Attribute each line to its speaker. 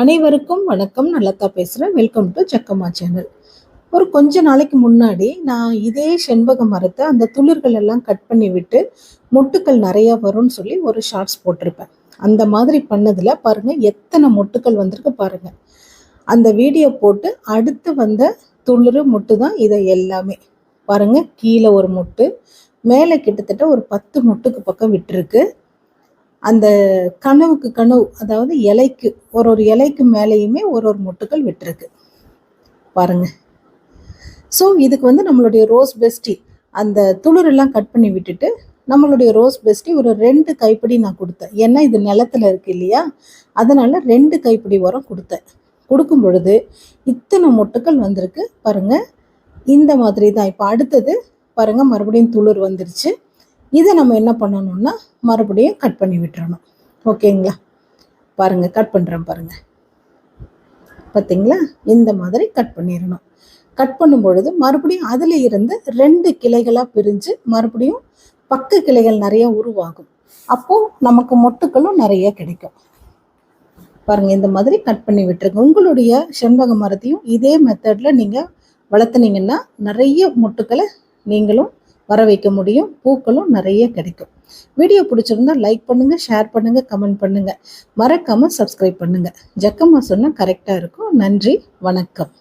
Speaker 1: அனைவருக்கும் வணக்கம். நல்லதா பேசுகிறேன் வெல்கம் டு சக்கம்மா சேனல் ஒரு கொஞ்ச நாளைக்கு முன்னாடி நான் இதே செண்பக மரத்தை அந்த துளிர்கள் எல்லாம் கட் பண்ணி விட்டு மொட்டுக்கள் நிறையா வரும்னு சொல்லி ஒரு ஷார்ட்ஸ் போட்டிருப்பேன். அந்த மாதிரி பண்ணதில் பாருங்கள் எத்தனை மொட்டுக்கள் வந்திருக்கு பாருங்கள் அந்த வீடியோ போட்டு அடுத்து வந்த துளிர் மொட்டு தான் இதை எல்லாமே. பாருங்கள் கீழே ஒரு மொட்டு மேலே கிட்டத்தட்ட ஒரு பத்து மொட்டுக்கு பக்கம் விட்டுருக்கு. அந்த கனவுக்கு கனவு அதாவது இலைக்கு ஒரு ஒரு இலைக்கு மேலேயுமே ஒரு ஒரு மொட்டுக்கள் விட்டுருக்கு. பாருங்க. ஸோ இதுக்கு வந்து நம்மளுடைய ரோஸ் பெஸ்டி அந்த துளிரெல்லாம் கட் பண்ணி விட்டுட்டு நம்மளுடைய ரோஸ் பெஸ்டி ஒரு ரெண்டு கைப்பிடி நான் கொடுத்தேன். ஏன்னா இது நிலத்துல இருக்கு இல்லையா? அதனால ரெண்டு கைப்பிடி உரம் கொடுத்தேன். கொடுக்கும் பொழுது இத்தனை மொட்டுக்கள் வந்திருக்கு. பாருங்க. இந்த மாதிரி தான். இப்போ அடுத்தது பாருங்க மறுபடியும் துளிர் வந்துருச்சு. இதை நம்ம என்ன பண்ணணும்னா மறுபடியும் கட் பண்ணி விட்டுறணும். ஓகேங்களா? பாருங்கள் கட் பண்ணுறேன் பாருங்கள் பார்த்தீங்களா இந்த மாதிரி கட் பண்ணிடணும். கட் பண்ணும் பொழுது மறுபடியும் அதில் இருந்து ரெண்டு கிளைகளாக பிரிஞ்சு மறுபடியும் பக்க கிளைகள் நிறைய உருவாகும். அப்போது நமக்கு மொட்டுக்களும் நிறைய கிடைக்கும். பாருங்கள் இந்த மாதிரி கட் பண்ணி விட்டுருங்க. உங்களுடைய செண்பக மரத்தையும் இதே மெத்தடில் நீங்கள் வளர்த்துனீங்கன்னா நிறைய மொட்டுக்களை நீங்களும் வர வைக்க முடியும். பூக்களும் நிறைய கிடைக்கும். வீடியோ பிடிச்சிருந்தா லைக் பண்ணுங்க ஷேர் பண்ணுங்க கமெண்ட் பண்ணுங்க. மறக்காம சப்ஸ்கிரைப் பண்ணுங்க. ஜக்கம்மா சொன்னா கரெக்டாக இருக்கும். நன்றி வணக்கம்.